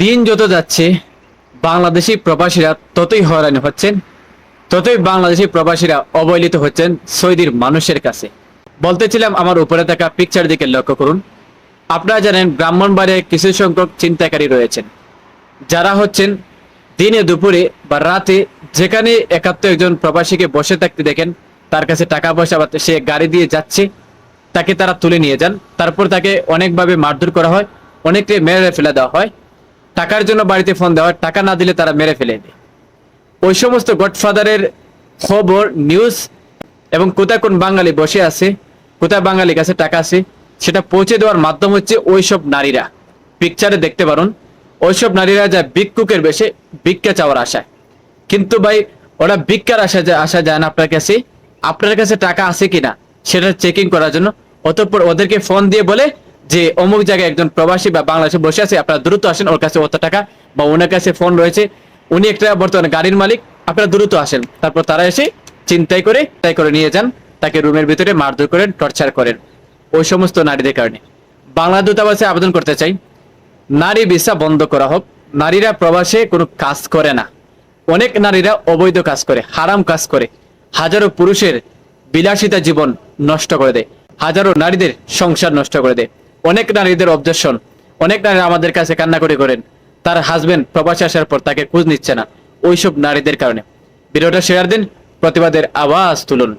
দিন যত যাচ্ছে, বাংলাদেশি প্রবাসীরা ততই হয়রানি হচ্ছেন, ততই বাংলাদেশি প্রবাসীরা অবহেলিত হচ্ছেন সৌদির মানুষের কাছে। বলতেছিলাম আমার উপরে থাকা পিকচার দিকে লক্ষ্য করুন। আপনারা জানেন ব্রাহ্মণবাড়িয়ায় কিছু সংখ্যক চিন্তাকারী রয়েছেন। যারা হচ্ছেন দিনে দুপুরে বা রাতে যেখানে একাত্ম একজন প্রবাসীকে বসে থাকতে দেখেন, তার কাছে টাকা পয়সা বা সে গাড়ি দিয়ে যাচ্ছে, তাকে তারা তুলে নিয়ে যান। তারপর তাকে অনেকভাবে মারধর করা হয়, অনেককে মেরে ফেলে দেওয়া হয়। টাকার জন্য বাড়িতে ফোন দেওয়া, টাকা না দিলে তারা মেরে ফেলে দেয়। ওই সমস্ত গডফাদারের খবর নিউজ এবং কোথায় কোন বাঙালি বসে আছে, কোথায় বাঙালির কাছে টাকা আছে, সেটা পৌঁছে দেওয়ার মাধ্যম হচ্ছে ওইসব নারীরা। পিকচারে দেখতে পারুন, ওইসব নারীরা যা ভিক্ষুকের বেশে ভিক্ষা চাওয়ার আশায়। কিন্তু ভাই, ওরা ভিক্ষার আশা আসা যায় না আপনার কাছে। আপনার কাছে টাকা আছে কিনা, সেটা চেকিং করার জন্য। অতঃপর ওদেরকে ফোন দিয়ে বলে যে অমুক জায়গায় একজন প্রবাসী বা বাংলাদেশে বসে আছে, আপনারা দ্রুত আসেন, ওর কাছে অত টাকা বা ওনার কাছে ফোন রয়েছে। উনি একটা বর্তমানে গাড়ির মালিক, আপনারা দ্রুত আসেন। তারপর তারা এসে চিন্তাই করে, তাই করে নিয়ে যান। তাকে রুমের ভিতরে মারধর করেন, টর্চার করেন, ওই সমস্ত নারীদের কারণে। বাংলা দূতাবাসে আবেদন করতে চাই, নারী ভিসা বন্ধ করা হোক। নারীরা প্রবাসে কোনো কাজ করে না। অনেক নারীরা অবৈধ কাজ করে, হারাম কাজ করে। হাজারো পুরুষের বিলাসিতা জীবন নষ্ট করে দেয়। হাজারো নারীদের সংসার নষ্ট করে দেয়। অনেক নারীদের অবজেকশন অনেক নারী আমাদের কাছে কান্না করে করেন। তার হাজবেন্ড প্রবাসে আসার পর তাকে খোঁজ নিচ্ছে না, ওইসব নারীদের কারণে। ভিডিওটা শেয়ার দিন, প্রতিবাদের আওয়াজ তুলুন।